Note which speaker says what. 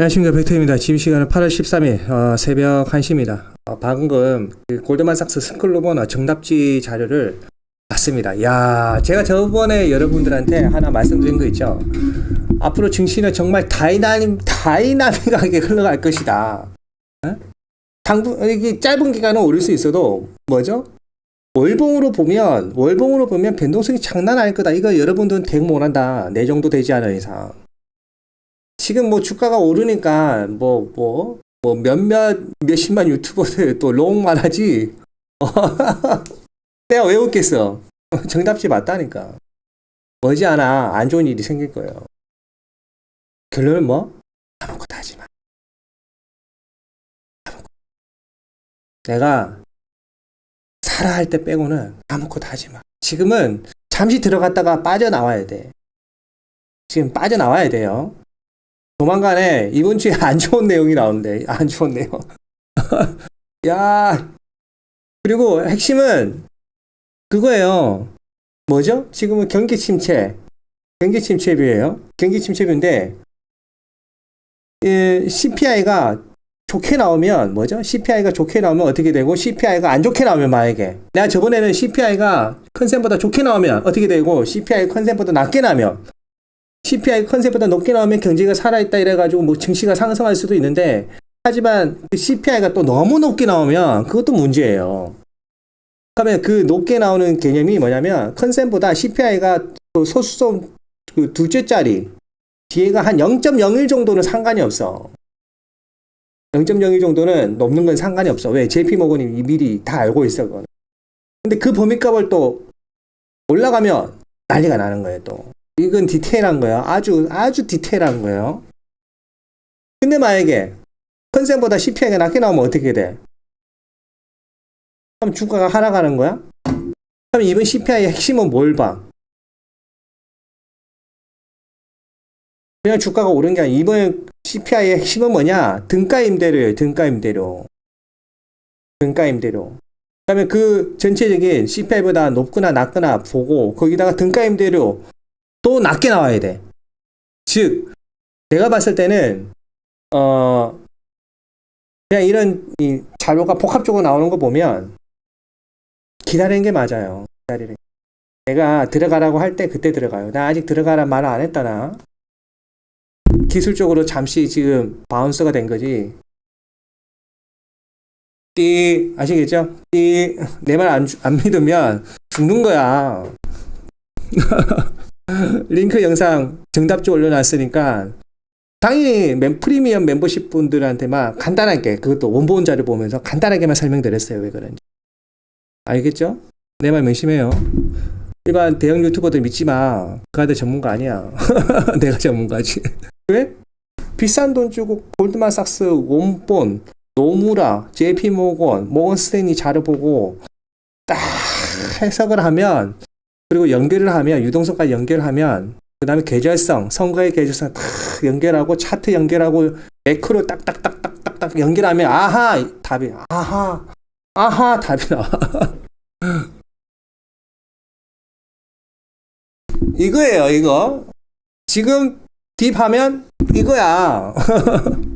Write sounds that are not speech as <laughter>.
Speaker 1: 안녕하십니까 백터입니다. 지금 시간은 8월 13일 어, 새벽 1시입니다. 어, 방금 그 골드만삭스 스클로버너 정답지 자료를 봤습니다. 야, 제가 저번에 여러분들한테 하나 말씀드린 거 있죠. 앞으로 증시는 정말 다이나믹 다이나믹하게 흘러갈 것이다. 어? 당분 이게 짧은 기간은 오를 수 있어도 뭐죠? 월봉으로 보면 월봉으로 보면 변동성이 장난 아닐 거다. 이거 여러분들은 대응 못한다. 내 정도 되지 않은 이상. 지금 뭐 주가가 오르니까 뭐 뭐 뭐 몇몇 몇십만 유튜버들 <laughs> 또 롱만 하지. <laughs> 내가 왜 웃겠어? <laughs> 정답지 맞다니까. 머지않아 안 좋은 일이 생길 거예요. 결론은 뭐? 아무것도 하지 마. 아무것도. 내가 살아 할 때 빼고는 아무것도 하지 마. 지금은 잠시 들어갔다가 빠져나와야 돼. 지금 빠져나와야 돼요. 조만간에 이번 주에 안 좋은 내용이 나오는데 안 좋은 내용. <laughs> 야 그리고 핵심은 그거예요. 뭐죠? 지금은 경기 침체, 경기 침체비예요. 경기 침체비인데 예, CPI가 좋게 나오면 뭐죠? CPI가 좋게 나오면 어떻게 되고 CPI가 안 좋게 나오면 만약에 내가 저번에는 CPI가 컨센보다 좋게 나오면 어떻게 되고 CPI 컨센보다 낮게 나면 CPI 컨셉보다 높게 나오면 경제가 살아있다 이래가지고 뭐 증시가 상승할 수도 있는데 하지만 그 CPI가 또 너무 높게 나오면 그것도 문제예요. 그러면 그 높게 나오는 개념이 뭐냐면 컨센보다 CPI가 소수점 그 둘째 자리 뒤에가 한 0.01 정도는 상관이 없어. 0.01 정도는 넘는 건 상관이 없어. 왜? JP 모건이 미리 다 알고 있어. 그거는. 근데 그 범위값을 또 올라가면 난리가 나는 거예요, 또. 이건 디테일한 거예요. 아주 아주 디테일한 거예요. 근데 만약에 컨센보다 CPI가 낮게 나오면 어떻게 돼? 그럼 주가가 하락하는 거야? 그럼 이번 CPI의 핵심은 뭘 봐? 그냥 주가가 오른 게 아니라 이번 CPI의 핵심은 뭐냐? 등가 임대료예요. 등가 임대료. 등가 임대료. 그다음에 그 전체적인 CPI보다 높거나 낮거나 보고 거기다가 등가 임대료 또 낮게 나와야 돼. 즉, 내가 봤을 때는, 어, 그냥 이런 이 자료가 복합적으로 나오는 거 보면, 기다리는 게 맞아요. 기다리는 게. 내가 들어가라고 할 때 그때 들어가요. 나 아직 들어가란 말을 안 했다나. 기술적으로 잠시 지금 바운스가 된 거지. 띠, 아시겠죠? 띠, 내 말 안 안 믿으면 죽는 거야. <laughs> <laughs> 링크 영상 정답지 올려놨으니까 당연히 멤, 프리미엄 멤버십 분들한테만 간단하게 그것도 원본 자료 보면서 간단하게만 설명드렸어요. 왜 그런지. 알겠죠? 내 말 명심해요. 일반 대형 유튜버들 믿지 마. 그 아들 전문가 아니야. <laughs> 내가 전문가지. <laughs> 왜? 비싼 돈 주고 골드만삭스 원본 노무라 JP모건 모건스탠리 자료 보고 딱 해석을 하면 그리고 연결을 하면 유동성까지 연결하면 그 다음에 계절성 선거의 계절성 딱 연결하고 차트 연결하고 매크로 딱딱딱딱딱딱 연결하면 아하! 답이 아하! 아하! 답이 나와. <laughs> 이거예요 이거. 지금 딥하면 이거야 <laughs>